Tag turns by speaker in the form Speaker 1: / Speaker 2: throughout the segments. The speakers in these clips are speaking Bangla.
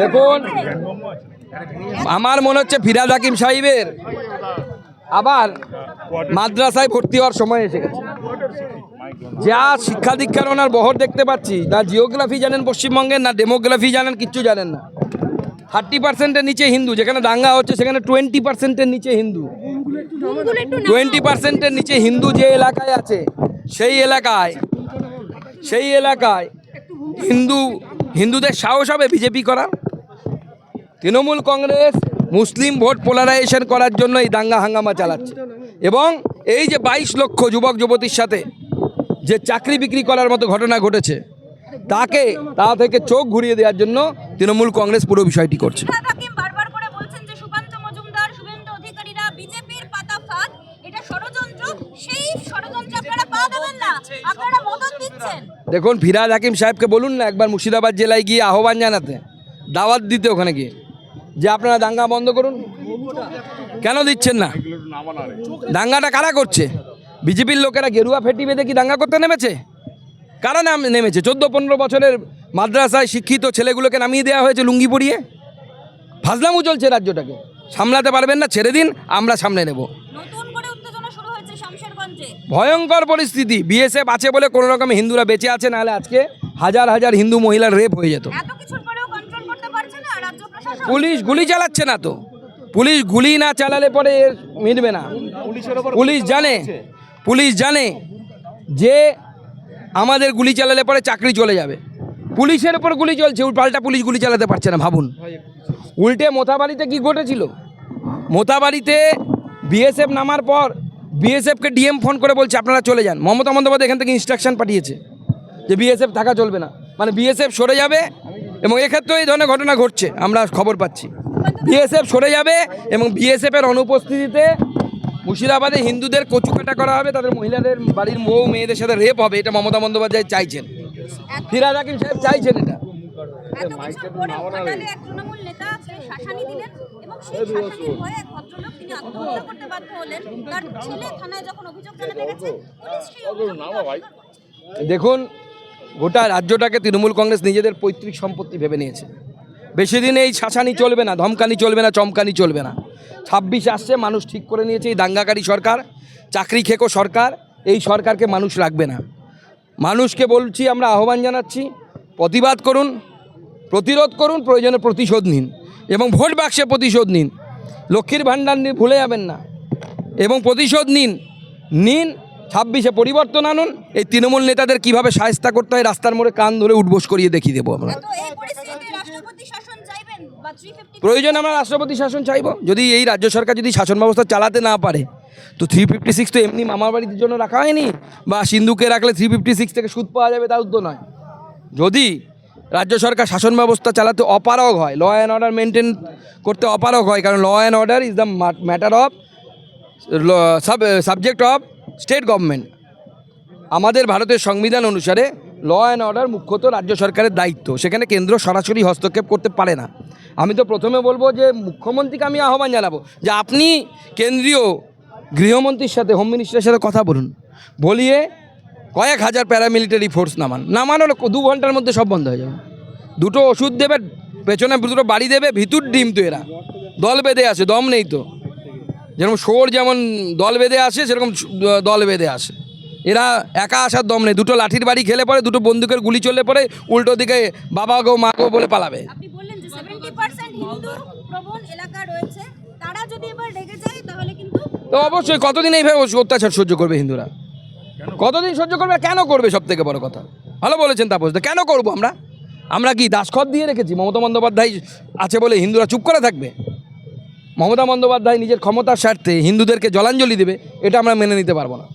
Speaker 1: দেখুন, আমার মনে হচ্ছে ফিরাদ হাকিম সাহেবের আবার মাদ্রাসায় ভর্তি হওয়ার সময় এসে গেছে। যা শিক্ষা দীক্ষার ওনার বহর দেখতে পাচ্ছি, না জিওগ্রাফি জানেন পশ্চিমবঙ্গের, না ডেমোগ্রাফি জানেন, কিচ্ছু জানেন না। থার্টি পার্সেন্টের নিচে হিন্দু, যেখানে দাঙ্গা হচ্ছে সেখানে টোয়েন্টি পার্সেন্টের নিচে হিন্দু। টোয়েন্টি পার্সেন্টের নিচে হিন্দু যে এলাকায় আছে, সেই এলাকায় সেই এলাকায় হিন্দু হিন্দুদের সাহস হবে বিজেপি করার? Trinamool Congress Muslim vote polarization করার জন্য এই দাঙ্গা হাঙ্গামা চালাচ্ছে। এবং এই যে বাইশ লক্ষ যুবক যুবতীর সাথে যে চাকরি বিক্রি করার মতো ঘটনা ঘটেছে, তাকে, তা থেকে চোখ ঘুরিয়ে দেওয়ার জন্য তৃণমূল কংগ্রেস পুরো বিষয়টি করছে।
Speaker 2: সেই আপনারা পা দেবেন না। আপনারা
Speaker 1: দেখুন ফিরাদ হাকিম সাহেবকে বলুন না, একবার মুর্শিদাবাদ জেলায় গিয়ে আহ্বান জানাতে, দাওয়াত দিতে ওখানে গিয়ে। যে আপনারা দাঙ্গা বন্ধ করুন। কেন দিচ্ছেন না? দাঙ্গাটা কারা করছে? বিজেপির লোকেরা গেরুয়া ফেটি বেঁধে কি দাঙ্গা করতে নেমেছে? কারা নাম নেমেছে? চোদ্দ পনেরো বছরের মাদ্রাসায় শিক্ষিত ছেলেগুলোকে নামিয়ে দেওয়া হয়েছে লুঙ্গি পরিয়ে? ফাজলামু চলছে রাজ্যটাকে। সামলাতে পারবেন না, ছেড়ে দিন, আমরা সামনে নেব। ভয়ঙ্কর পরিস্থিতি। বিএসএফ আছে বলে কোনো রকমে হিন্দুরা বেঁচে আছে নাহলে আজকে হাজার হাজার হিন্দু মহিলার রেপ হয়ে যেত।
Speaker 2: এত কিছুর পরেও কন্ট্রোল করতে পারছে না রাজ্য প্রশাসন?
Speaker 1: পুলিশ গুলি চালাচ্ছে না তো। পুলিশ গুলি না চালালে পরে এর মিটবে না। পুলিশ জানে পুলিশ জানে যে আমাদের গুলি চালালে পরে চাকরি চলে যাবে। পুলিশের উপর গুলি চলছে উল- পাল্টা পুলিশ গুলি চালাতে পারছে না ভাবুন। উল্টে মোথাবাড়িতে কি ঘটেছিল? মোথাবাড়িতে বিএসএফ নামার পর বিএসএফকে ডিএম ফোন করে বলছে, আপনারা চলে যান। মমতা বন্দ্যোপাধ্যায় এখান থেকে ইনস্ট্রাকশন পাঠিয়েছে যে বিএসএফ থাকা চলবে না। মানে বিএসএফ সরে যাবে এবং এক্ষেত্রেও এই ধরনের ঘটনা ঘটছে, আমরা খবর পাচ্ছি। বিএসএফ সরে যাবে এবং বিএসএফের অনুপস্থিতিতে মুর্শিদাবাদে হিন্দুদের কচুকাটা করা হবে, তাদের মহিলাদের বাড়ির মৌ মেয়েদের সাথে রেপ হবে, এটা মমতা বন্দ্যোপাধ্যায় চাইছেন। ফিরাদ হাকিম সাহেব চাইছেন এটা।
Speaker 2: এত কিছুর পরেও ঘাটালে এক তৃণমূল নেতা সেই শাসানি দিলেন এবং সেই শাসানির ভয়ে এক ভদ্রলোক তিনি আত্মহত্যা করতে বাধ্য হলেন। তার ছেলে থানায় যখন অভিযোগ জানাতে গেছে পুলিশ সেই অভিযোগকে
Speaker 1: দেখুন গোটা রাজ্যটাকে তৃণমূল কংগ্রেস নিজেদের পৈতৃক সম্পত্তি ভেবে নিয়েছে। বেশি দিন এই শাসানি চলবে না ধমকানি চলবে না চমকানি চলবে না। ছাব্বিশ আসছে মানুষ ঠিক করে নিয়েছে এই দাঙ্গাকারী সরকার চাকরি খেকো সরকার এই সরকারকে মানুষ রাখবে না। মানুষকে বলছি আমরা আহ্বান জানাচ্ছি প্রতিবাদ করুন প্রতিরোধ করুন প্রয়োজনে প্রতিশোধ নিন। এবং ভোট বাক্সে প্রতিশোধ নিন। লক্ষ্মীর ভাণ্ডার নিয়ে ভুলে যাবেন না। এবং প্রতিশোধ নিন। নিন ছাব্বিশে পরিবর্তন আনুন। এই তৃণমূল নেতাদের কীভাবে সাহেস্তা করতে হয় রাস্তার মোড়ে কান ধরে উঠবোস করিয়ে দেখিয়ে দেবো আমরা। প্রয়োজন আমরা রাষ্ট্রপতি শাসন চাইব? যদি এই রাজ্য সরকার যদি শাসন ব্যবস্থা চালাতে না পারে তো থ্রি ফিফটি সিক্স তো এমনি মামার বাড়ির জন্য রাখা হয়নি? বা সিন্ধুকে রাখলে থ্রি ফিফটি সিক্স থেকে সুদ পাওয়া যাবে তাও তো নয়। যদি রাজ্য সরকার শাসন ব্যবস্থা চালাতে অপারগ হয়। ল অ্যান্ড অর্ডার মেনটেন করতে অপারগ হয়, কারণ law and order is the matter of sub subject of state government আমাদের ভারতের সংবিধান অনুসারে ল অ্যান্ড অর্ডার মুখ্যত রাজ্য সরকারের দায়িত্ব। সেখানে কেন্দ্র সরাসরি হস্তক্ষেপ করতে পারে না। আমি তো প্রথমে বলব যে মুখ্যমন্ত্রীকে আমি আহ্বান জানাব যে আপনি কেন্দ্রীয় গৃহমন্ত্রীর সাথে হোম মিনিস্টারের সাথে কথা বলুন। বলিয়ে কয়েক হাজার প্যারামিলিটারি ফোর্স নামান। নামান হলো দু ঘণ্টার মধ্যে সব বন্ধ হয়ে যাবে। দুটো ওষুধ দেবে পেছনে দুটো বাড়ি দেবে ভিতুর ডিম তো এরা। দল বেঁধে আসে দম নেই তো। যেরকম শোর যেমন দল বেঁধে আসে সেরকম দল বেঁধে আসে। এরা একা আসার দম নেই। দুটো লাঠির বাড়ি খেলে পরে দুটো বন্দুকের গুলি চললে পরে উল্টো দিকে বাবা গো মা গো বলে পালাবে। তো অবশ্যই কতদিন এইভাবে অত্যাচার সহ্য করবে হিন্দুরা? কতদিন সহ্য করবে কেন করবে সব থেকে বড় কথা? ভালো বলেছেন তাপস কেন করব আমরা? আমরা কি দাসখত দিয়ে রেখেছি? মমতা বন্দ্যোপাধ্যায় আছে বলে হিন্দুরা চুপ করে থাকবে? মমতা বন্দ্যোপাধ্যায় নিজের ক্ষমতার স্বার্থে হিন্দুদেরকে জলাঞ্জলি দেবে, এটা আমরা মেনে নিতে পারব না।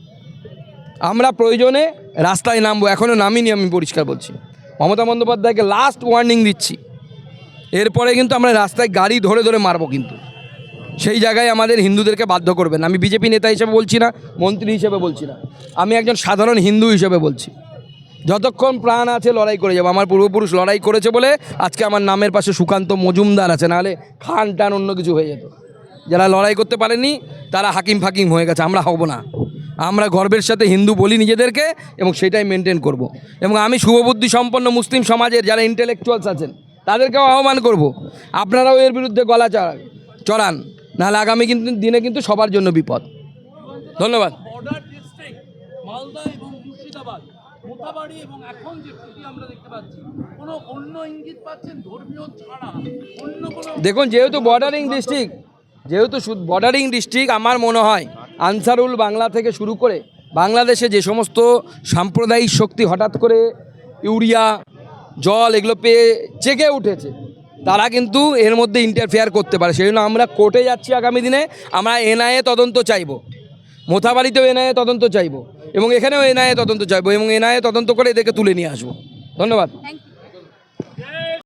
Speaker 1: আমরা প্রয়োজনে রাস্তায় নামবো এখনও নামিনি আমি পরিষ্কার বলছি। মমতা বন্দ্যোপাধ্যায়কে লাস্ট ওয়ার্নিং দিচ্ছি। এরপরে কিন্তু আমরা রাস্তায় গাড়ি ধরে ধরে মারবো কিন্তু। সেই জায়গায় আমাদের হিন্দুদেরকে বাধ্য করবেন। আমি বিজেপি নেতা হিসেবে বলছি না, মন্ত্রী হিসেবে বলছি না। আমি একজন সাধারণ হিন্দু হিসেবে বলছি। যতক্ষণ প্রাণ আছে লড়াই করে যাব। আমার পূর্বপুরুষ লড়াই করেছে বলে আজকে আমার নামের পাশে সুকান্ত মজুমদার আছে, নাহলে খান টান অন্য কিছু হয়ে যেত। যারা লড়াই করতে পারেনি তারা হাকিম ফাকিম হয়ে গেছে, আমরা হব না। আমরা গর্বের সাথে হিন্দু বলি নিজেদেরকে এবং সেটাই মেনটেন করব। এবং আমি শুভবুদ্ধি সম্পন্ন মুসলিম সমাজের যারা ইন্টেলেকচুয়ালস আছেন, তাদেরকেও আহ্বান করব, আপনারাও এর বিরুদ্ধে গলা চড়ান। নাহলে আগামী কিন্তু দিনে কিন্তু সবার জন্য বিপদ। ধন্যবাদ।
Speaker 3: মালদা এবং মুর্শিদাবাদ মোথাবাড়ি এবং এখন যে ছুটি আমরা দেখতে পাচ্ছি কোনো অন্য ইঙ্গিত পাচ্ছেন ধর্মীয় ছাড়া? অন্য কোনো
Speaker 1: দেখুন যেহেতু বর্ডারিং ডিস্ট্রিক্ট যেহেতু বর্ডারিং ডিস্ট্রিক্ট আমার মনে হয় আনসারুল বাংলা থেকে শুরু করে বাংলাদেশে যে সমস্ত সাম্প্রদায়িক শক্তি হঠাৎ করে ইউরিয়া জল এগুলো পেয়ে জেগে উঠেছে। তারা কিন্তু এর মধ্যে ইন্টারফেয়ার করতে পারে। সেই জন্য আমরা কোর্টে যাচ্ছি আগামী দিনে, আমরা এনআইএ তদন্ত চাইব। মোথাবাড়িতেও এনআইএ তদন্ত চাইব এবং এখানেও এনআইএ তদন্ত চাইব এবং এনআইএ তদন্ত করে এদেরকে তুলে নিয়ে আসব। ধন্যবাদ।